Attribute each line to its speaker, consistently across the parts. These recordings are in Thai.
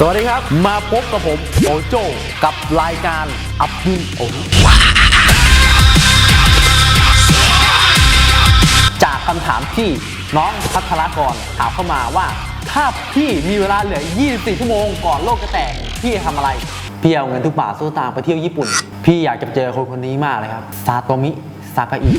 Speaker 1: สวัสดีครับ มาพบกับผมโอโจกับรายการอัพดุลโอจากคำถามที่น้องพัทรกรถามเข้ามาว่า ถ้าพี่มีเวลาเหลือ 24 ชั่วโมงก่อนโลกจะแตก พี่จะทำอะไร พี่เอาเงินทุกบาทสู้ตางค์ไปเที่ยวญี่ปุ่น พี่อยากจะเจอคนคนนี้มากเลยครับ ซาโตมิ ซากาอิ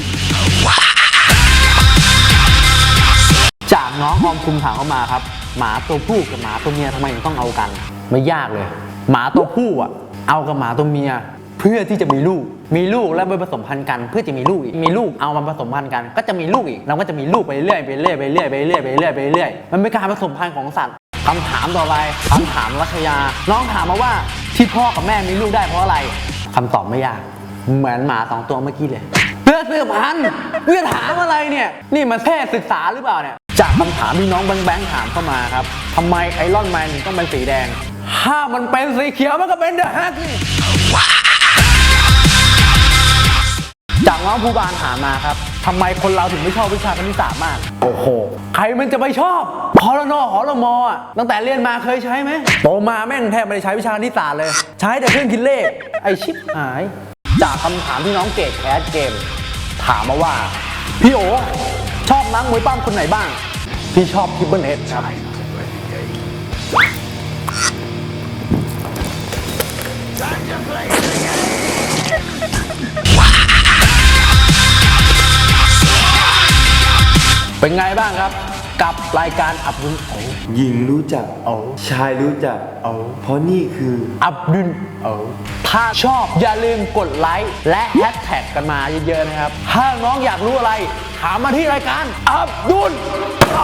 Speaker 1: จากน้องออมคุมถามเข้ามาครับ หมาตัวผู้กับหมาตัวเมียทำไมถึงต้องเอากัน ไม่ยากเลย หมาตัวผู้อะ เอากับหมาตัวเมีย เพื่อที่จะมีลูก มีลูกแล้วไปผสมพันธุ์กัน เพื่อจะมีลูกอีกมีลูกเอามาผสมพันธุ์กัน ก็จะมีลูกอีกเราก็จะมีลูกไปเรื่อยไปเรื่อยไปเรื่อยไปเรื่อยไปเรื่อยไปเรื่อยมันเป็นการผสมพันธุ์ของสัตว์คำถามต่อไปคำถามรัชยา น้องถามมาว่าที่พ่อกับแม่มีลูกได้เพราะอะไรคำตอบไม่ยาก เหมือนหมาสองตัวเมื่อกี้เลยเพื่อสืบพันธุ์เพื่อถามอะไรเนี่ย นี่มันแพทย์ศึกษาหรือเปล่าเนี่ย จากคำถามที่น้องแบงค์แบงค์ถามเข้ามาครับทำไมไอรอนแมนถึงต้องเป็นสีแดง ถ้ามันเป็นสีเขียวมันก็เป็นเดอะฮักนี่จากน้องภูบาลถามมาครับทำไมคนเราถึงไม่ชอบวิชาคณิตศาสตร์มาก โอ้โห ใครมันจะไปชอบพอลนอหอลมอะตั้งแต่เรียนมาเคยใช้ไหมโตมาแม่งแทบไม่ได้ใช้วิชาคณิตศาสตร์เลย ใช้แต่เครื่องคิดเลข ไอชิปหาย จากคำถามที่น้องเกดแคสเกม ถามมาว่า พี่โอ ชอบนักมวยปั้มคนไหนบ้าง พี่ชอบทิปเบิลเฮดครับเป็นไงบ้างครับ กับรายการอับดุลโอ
Speaker 2: หญิงรู้จัก
Speaker 1: โอ
Speaker 2: ชายรู้จัก
Speaker 1: โอ
Speaker 2: เพราะนี่คือ
Speaker 1: อับดุลโอถ้าชอบอย่าลืมกดไลค์และแฮชแท็กกันมาเยอะๆนะครับ ถ้าน้องอยากรู้อะไร ถามมาที่รายการอับดุลโอ